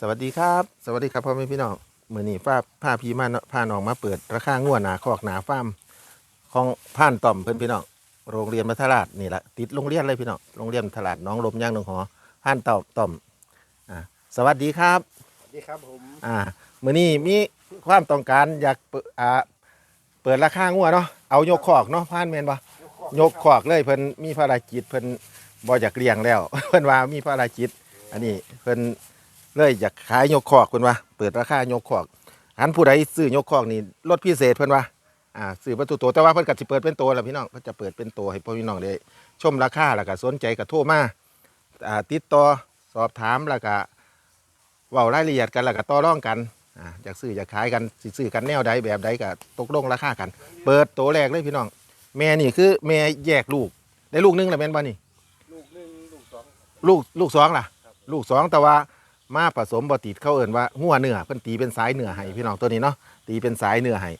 สวัสดีครับ สวัสดีครับพ่อแม่พี่น้องมือนี้ฟ้าพาพี่มาเนาะพาน้องมาเปิด ราคางัวหนาคอกหนาฟาร์มของผ่านต่อมเพื่อนพี่น้องโรงเรียนมัธราชนี่แหละติดโรงเรียนเลยพี่น้องโรงเรียนมัธราชน้องลมย่างหนองหอผ่านต่อมต่อมอ่าสวัสดีครับสวัสดีครับผมอ่ามือนี้มีความต้องการอยากเปิดอ่าเปิดราคางัวเนาะเอายกคอกเนาะผ่านแมนบ่ยกคอกเลยเพิ่นมีภารกิจเพิ่นบ่อยากเลี้ยงแล้ว เพิ่นว่ามีภารกิจ อันนี้เพิ่น เลยอยากขายยกคอกเพิ่นว่าเปิดราคายกคอกอันผู้ใดซื้อยกคอกนี่ลดพิเศษเพิ่นว่าอ่าซื้อประตูโตวแต่ว่าเพิ่นก็สิเปิดเป็นตัวแล้วพี่น้องเพิ่นจะเปิดเป็นตัวให้พ่อพี่น้องได้ชมราคาแล้วก็สนใจก็โทรมาอ่าติดต่อสอบถามแล้วก็เว้ารายละเอียดกันแล้วก็ต่อรองกันอ่าอยากซื้ออยากขายกันสิซื้อกันแนวใดแบบใดก็ตกลงราคากัน เปิดตัวแรกเลยพี่น้อง แม่นี่คือแม่แยกลูกได้ลูกหนึงแล้วแม่นบ่นี่ ลูกหนึ่งลูกสอง ลูกลูกสองล่ะครับลูกสองแต่ว่า มาผสมบติดเขาเอิ่นว่าหัวเนื้อเพิ่นตีเป็นสายเนื้อให้พี่น้องตัวนี้เนาะตีเป็นสายเนื้อให้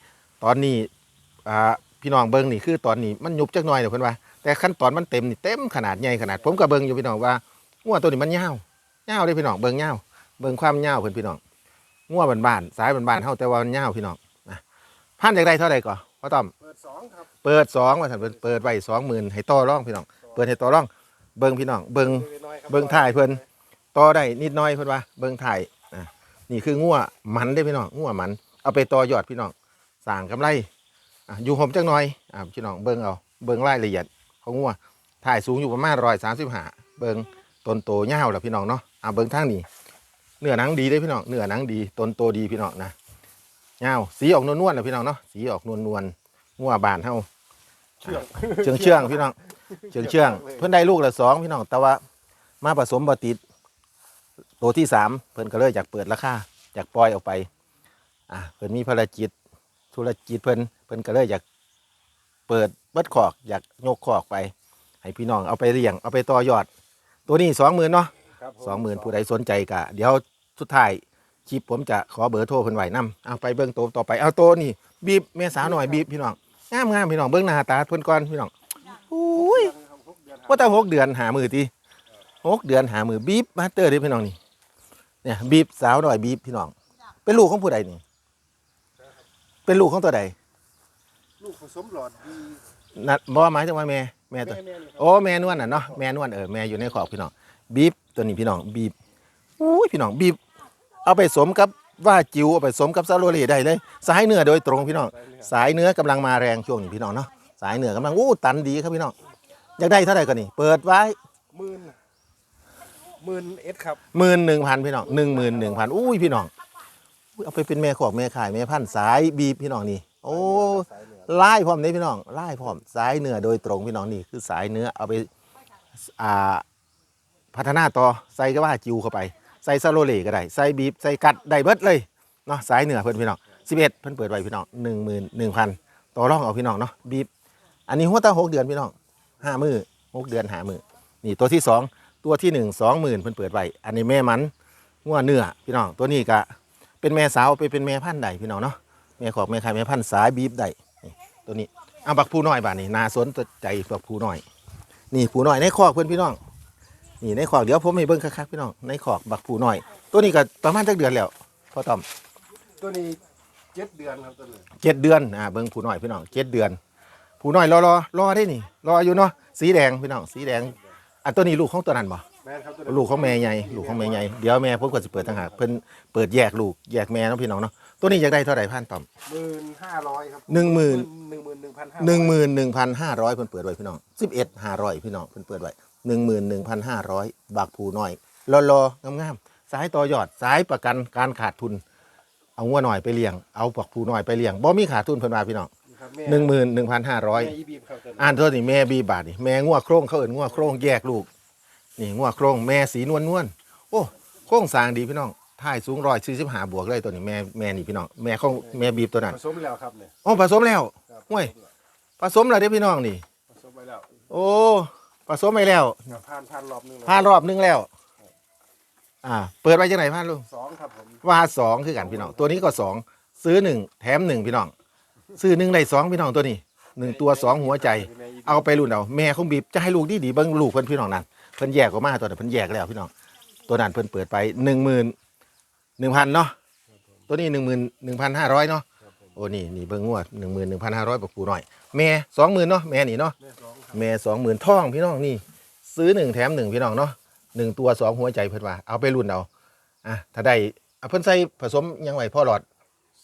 ตอนนี้อ่าพี่น้องเบิ่งนี่คือตอนนี้มันยุบจักหน่อยเดี๋ยวเพิ่นว่าแต่ขั้นตอนมันเต็มนี่เต็มขนาดใหญ่ขนาดผมก็เบิ่งอยู่พี่น้องว่าหัวตัวนี้มันยาวยาวเด้พี่น้องเบิ่งยาวเบิ่งความยาวเพิ่นพี่น้องหัวบ้านๆสายบ้านๆเฮาแต่ว่ามันยาวพี่น้องนะพันจากได้เท่าไหร่ก่อพ่อต้อมเปิดสองครับเปิดสองว่าท่านเพิ่นเปิดไว้สองหมื่นให้ต่อรองพี่น้อง เปิดให้ต่อรอง เบิ่งพี่น้อง เบิ่งน้อยๆครับเบิ่งถ่ายเพิ่น ต่อได้นิดหน้อยเพิ่นว่าเบิ่งถ่ายอะนี่คืองัวมันได้อพี่น้องงัวมัน เอาไปต่อยอดพี่น้องสร้างกำไรอะอยู่ห่มจังหน่อยอะพี่น้องเบิ่งเอาเบิ่งรายละเอียดของงัวถ่ายสูงอยู่ประมาณ135เบิ่งต้นโตยาวแล้วพี่น้องเนาะอะเบิ่งทางนี้เนื้อหนังดีเด้อพี่น้องเนื้อหนังดีต้นโตดีพี่น้องนะยาวสีออกนวลๆนะพี่น้องเนาะสีออกนวลๆงัวบานเฮาเชื่องเชื่องเชื่องๆพี่น้องเชื่องเชื่องๆเพิ่นได้ลูกละสองพี่น้องแต่ว่ามาผสมบ่ติด ตัวที่สามเพิ่นก็เลยอยากเปิดราคาอยากปล่อยออกไปอ่าเพิ่นมีภารกิจธุรกิจเพิ่นเพิ่นก็เลยอยากเปิดเบิดขอกอยากยกขอกไป ให้พี่น้องเอาไปเลี้ยงเอาไปต่อยอด ตัวนี้สองหมื่นเนาะครับผสองหมื่นผู้ใดสนใจกะเดี๋ยวสุดท้ายคลิปผมจะขอเบอร์โทรเพิ่นไว้นํเอาไปเบิ่งตัวต่อไปเอาตัวนี่บีบแม่สาวหน่อยบีบพี่น้องงามงามพี่น้องเบิ่งหน้าตาเพิ่นก่อนพี่น้องอุ้ยครับหกเดือนว่าแต่หกเดือนหามือทีหกเดือนหามือบีบมาสเตอร์เด้อพี่น้องนี่ เนี่ย บีบสาวหน่อยบีบพี่น้อง เป็นลูกของผู้ใดนี่ เป็นลูกของตัวใดลูกผสมหลอดดีนัดบ่หมายถึงว่าแม่แม่ตัว แม่แม่นี่ครับโอ้แม่นวลน่ะเนาะแม่นวลเออแม่อยู่ในขอบพี่น้องบีบตัวนี้พี่น้องบีบอุ้ยพี่น้องบีบ เอาไปสมกับว่าจิ๋วเอาไปสมกับซาโรเล่ได้เลย สายเนื้อโดยตรงพี่น้อง สายเนื้อกำลังมาแรงช่วงนี้พี่น้องเนาะสายเนื้อกำลังอู้ตันดีครับพี่น้องอยากได้เท่าไหร่ก่อนนี่เปิดไว้หมื่น หมื่นเอสครับหมื่นหนึ่งพันพี่น้องหนึ่งหมื่นหนึ่งพันอุ้ยพี่น้องอุ้ยเอาไปเป็นแม่ขอกแม่ขายแม่พันสายบีบพี่น้องนี่โอ้ไล่พร้อมนี่พี่น้องไล่พร้อมสายเนื้อโดยตรงพี่น้องนี่คือสายเนื้อเอาไปอ่าพัฒนาต่อใส่ก็ว่าจิวเข้าไป ใส่ซาโลเล่ก็ได้ใส่บีบใส่กัดได้เบิดเลยเนาะสายเนื้อเพิ่อนพี่น้องสิบเอ็ดเพิ่นเปิดไว้พี่น้องหนึ่งหมื่นหนึ่งพันต่อรองเอาพี่น้องเนาะบีบอันนี้หัวตาหกเดือนพี่น้องห้ามือหกเดือนหามือนี่ตัวที่สอง ตัวที่หนึ่งสองหมื่นเพิ่นเปิดไว้อันนี้แม่มันงัวเนื้อพี่น้องตัวนี้ก็เป็นแม่สาวไปเป็นแม่พันธุ์ใดพี่น้องเนาะแม่ขอกแม่ขายแม่พันธุ์สายบีบได้ตัวนี้เอาบักผู้น้อยบาดนี่นาสนใจบักผู้น้อย นี่ผู้น้อยในคอกเพื่อนพี่น้อง นี่ในคอกเดี๋ยวผมให้เบิ่งคักๆพี่น้องในคอกบักผู้น้อย ตัวนี้ก็ประมาณจักเดือนแล้วพ่อต้อมตัวนี้เจ็ดเดือนครับตัวนี้เจ็ดเดือนอ่าเบิ่งผู้น้อยพี่น้องเจ็ดเดือน ผู้น้อยรอรอรอได้นี่รออยู่เนาะสีแดงพี่น้องสีแดง อันตัวนี้ลูกของตัวนั้นบ่แม่นครับตัวนี้ลูกของแม่ใหญ่ลูกของแม่ใหญ่เดี๋ยวแม่ผมก็จะเปิดต่างหากเพิ่นเปิดแยกลูกแยกแม่เนาะพี่น้องเนาะตัวนี้อยากได้เท่าไหร่พันต้อม หมื่นห้าร้อยครับหนึ่งหมื่น หนึ่งหมื่นหนึ่งพันห้าหนึ่งหมื่นหนึ่งพันห้าร้อยเพิ่นเปิดไว้พี่น้องสิบเอ็ดห้าร้อยพี่น้องเพิ่นเปิดไว้หนึ่งหมื่นหนึ่งพันห้าร้อยบากผูน้อยรอรองามๆสายต่อยอดสายประกันการขาดทุน เอางัวหน่อยไปเลี้ยงเอาบักผูน้อยไปเลี้ยงบ่มีขาดทุนเพิ่นว่าพี่น้อง ครับแม่หนึ่งหมื่นหนึ่งพันห้าร้อย แม่อีบีมครับตัวนี้อ่านเท่านี้แม่บีบาทนี่แม่งัวโครงเขาเอิ้นงัวโครงแยกลูก นี่งัวโครงแม่สีนวลนวลๆโอ้โครงสร้างดีพี่น้องท่ายสูงร้อยสี่สิบห้าบวกเลยตัวนี้แม่แม่นี่พี่น้องแม่ของแม่บีบตัวนั้นผสมแล้วครับเนี่ยโอ้ผสมแล้ว ครับห่วย ผสมแล้วเด้อพี่น้องนี่ ผสมไปแล้วโอ้ผสมไปแล้วครับผ่านผ่านรอบหนึงแล้วผ่านรอบนึงแล้ว อ่า เปิดไว้จังไหนผ่านลุงสองครับผมว่าสองคือกันพี่น้องตัวนี้ก็สองซื้อหนึ่งแถมหนึ่งพี่น้อง ซื้อหนึ่งได้สองพี่น้องตัวนี้หนึ่งตัวสองหัวใจ เอาไปรุ่นเอาแม่คงบีบจะให้ลูกดีดีเบิ้งลูกเพิ่อนพี่น้องนั่นเพิ่นแยกออกมาตัวนั้นเพิ่นแยกแล้วพี่น้องตัวนั้นเพิ่นเปิดไปหนึ่งหมื่นหนึ่งพันเนาะตัวนี้หนึ่งหมื่นหนึ่งพันห้าร้อยเนาะโอ้นี่นี่เบิ้งงวดหนึ่งหมื่นหนึ่งพันห้าร้อยบักปูหน่อยแม่สองหมื่นเนาะแม่นี่เนาะแม่สองหมื่นท่องพี่น้องนี่ ซื้อหนึ่งแถมหนึ่งพี่น้องเนาะหนึ่งตัวสองหัวใจเพิ่นว่าเอาไปรุ่นเอาอะถ้าได้อะเพิ่นใส่ผสมยังไงพ่อหลอด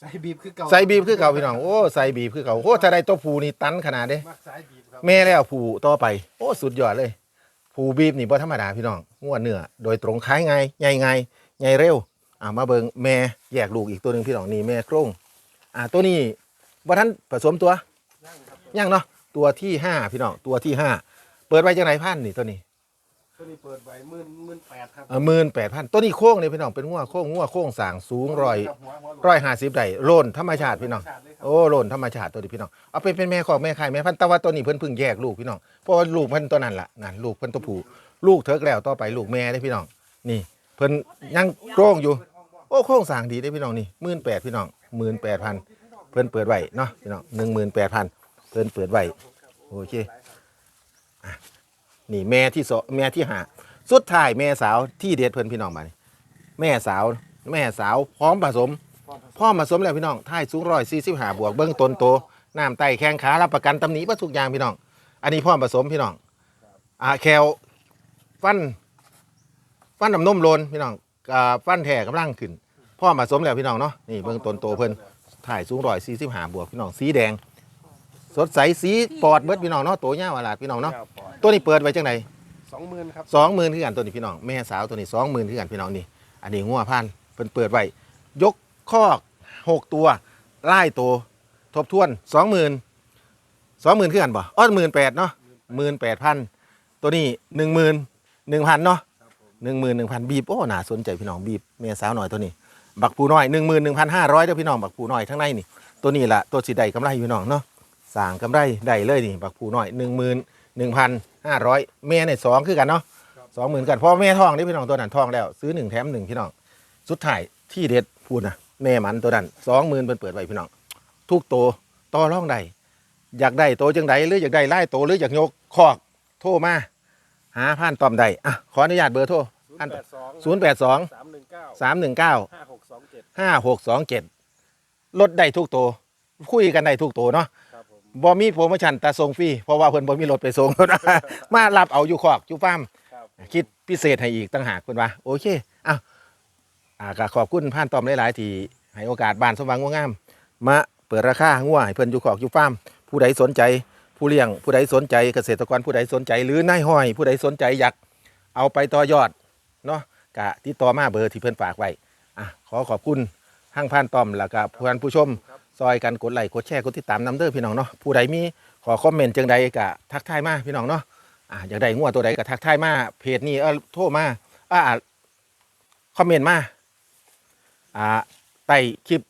ใส่บีบคือเก่าใส่บีบคือเก่าพี่น้องโอ้ใส่บีบคือเก่าโอ้ถ้าได้ตัวผูนี่ตันขนาดเด้ มักสายบีบครับแม่แล้วผูต่อไป โอ้สุดยอดเลยผูบีบนี่บ่ธรรมดาพี่น้องงวดเนื้อโดยตรงขายไงใหญ่ไงใหญ่เร็วอ่ามาเบิงแม่แยกลูกอีกตัวหนึ่งพี่น้องนี่แม่โครงอ่าตัวนี้บ่ทันผสมตัว ย่างครับยังเนาะตัวที่ห้าพี่น้องตัวที่ห้าเปิดไว้จังไหนพันนี่ตัวนี้ ตัวนี้เปิดไว้หมื่นหมื่นแปดครับเออหมื่นแปดพันตัวนี้โค้งนี่พี่น้องเป็นงัวโค้งงัวโค้งสร้างสูงร้อยครับหัวหัวหลวงร้อยห้าสิบได้โลนธรรมชาติพี่น้องชาติเลยครับโอ้โลนธรรมชาติตัวนี้พี่น้องเอาไปเป็นแม่ของแม่ไข่แม่พันธุ์แต่ว่าตัวนี้เพิ่นเพิ่งแยกลูกพี่น้องเพราะว่าลูกเพิ่นตัวนั้นล่ะนั่นลูกเพิ่นตัวผู้ลูกเถิกแล้วต่อไปลูกแม่ได้พี่น้องนี่ เพิ่นยังโค้งอยู่ โอ้โค้งสร้างดีได้พี่น้องนี่หมื่นแปดพี่น้องหมื่นแปดพันเพิ่นเปิดไว้เนาะพี่น้องหนึ่งหมื่นแปดพันเพิ่นเปิดไว้โอเคอะ นี่แม่ที่สองแม่ที่หาสุดท้ายแม่สาวที่เด็ดเพิ่นพี่น้องมานี่แม่สาว แม่สาวพร้อมผสมพ่อผสมแล้วพี่น้องท่ายสูงร้อยสี่สิบห้าบวกเบื้องต้นโตน้ำไตแข้งขารับประกันตำหนิประทุกอย่างพี่น้อง อันนี้พ่อผสมพี่น้องอ่าแคลฟัน ฟันน้ำนมโลนพี่น้องฟันแท้กำลังขึ้นพ่อผสมแล้วพี่น้องเนาะนี่เบื้องต้นโตเพิ่นถ่ายสูงร้อยสี่สิบห้าบวกพี่น้องสีแดง สดใสสีปอดเบิดพี่น้องเนาะโตเงาวาลาดพี่น้องเนาะเก้าปอนด์ตัวนี้เปิดไว้จังไหนสองหมื่นครับสองหมื่นคือกันตัวนี้พี่น้องแม่สาวตัวนี้สองหมื่นคือกันพี่น้องนี่อันนี้งัวพันธุ์เพิ่นเปิดไว้ยกคอกหกตัวไล่ตัวทบทวนสองหมื่นสองหมื่นคือกันบ่อ้อหมื่นแปดเนาะหมื่นแปดพันตัวนี้หนึ่งหมื่นหนึ่งพันเนาะครับผมหนึ่งหมื่นหนึ่งพันบีบโอ้น่าสนใจพี่น้องบีบแม่สาวหน่อยตัวนี้ บักปูน้อยหนึ่งหมื่นหนึ่งพันห้าร้อยเด้อพี่น้องบักปูน้อยทั้งในนี่ตัวนี้ละตัวสีได้กำไรพี่น้องเนาะ สร้างกำไรได้เลยนี่บักปูน้อยหนึ่งหมื่นหนึ่งพันห้าร้อยแม่เนี่ยสองคือกันเนาะสองหมื่นกันเพราะแม่ทองนี่พี่น้องตัวนั้นทองแล้ว ซื้อหนึ่งแถมหนึ่งพี่น้องสุดท้ายที่เด็ดพูดนะแม่มันตัวนั้นสองหมื่นเปิดเปิดไว้พี่น้องทุกโตวต่อร่องใดอยากได้โตวจังใดหรืออยากได้ไล่โตวหรืออยากยกคอกโทรมาหาผ่านตอมใดอะขออนุญาตเบอร์โทรศูนย์แปดสองศูนย์แปดสองสามหนึ่งเก้าสามหนึ่งเก้าห้าหกสองเจ็ดห้าหกสองเจ็ดลดได้ทุกโตวคุยกันได้ทุกโตวเนาะครั บผมบ่มีโปรโมชั่นแต่ส่งฟรีเพราะว่าเพิ่นบ่มีรถไปส่ง มารับเอาอยู่คอกอยู่ฟาร์มครับคิดพิเศษให้อีกตั้งหากเพิ่นว่าโอเคอ้าวอ่าก็ขอบคุณผ่านตอมหลายๆที่ให้โอกาสบ้านสมหวังงัวงาม มาเปิดราคางัวให้เพิ่นอยู่ขอกอยู่ฟาร์มผู้ใดสนใจ ผู้เลี้ยงผู้ใดสนใจเกษตรกรผู้ใดสนใจ หรือนายห้อย ผู้ใดสนใจอยากเอาไปต่อยอดเนาะกะติดต่อมาเบอร์ที่เพิ่นฝากไว้อะขอขอบคุณทางผ่านตอมแล้วก็ผู้ท่านผู้ชม ซอยกันกดไลค์กดแชร์กดติดตามน้ำเด้อพี่น้องเนาะผู้ใดมีขอคอมเมนต์จังใดก็ทักทายมาพี่น้องเนาะอ่าอยากได้งัวตัวใดก็ทักทายมาเพจนี้เออโทรมาอ่าคอมเมนต์มาอ่าใต้คลิป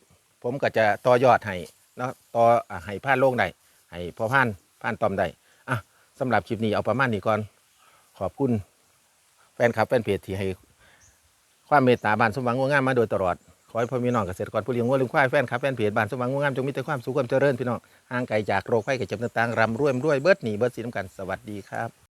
ผมก็จะต่อยอดให้เนาะต่ออ่าให้ผ่านโลงได้ให้พอผ่านผ่านตอมได้อะสำหรับคลิปนี้เอาประมาณนี้ก่อนขอบคุณแฟนคลับแฟนเพจที่ให้ความเมตตาบานสมหวังงัวงามมาโดยตลอด อให้พ่อมีน้องเกษตรกรผู้เลี้ยงวัวเลี้ยงควายแฟนคลับแฟนเพจบ้านสมหวังงัวงามจงมีแต่ความสุขความเจริญพี่น้องห่างไกลจากโรคภัยไข้เจ็บต่างๆรำรวยรวยเบิดหนีเบิดสีน้ำกันสวัสดีครับ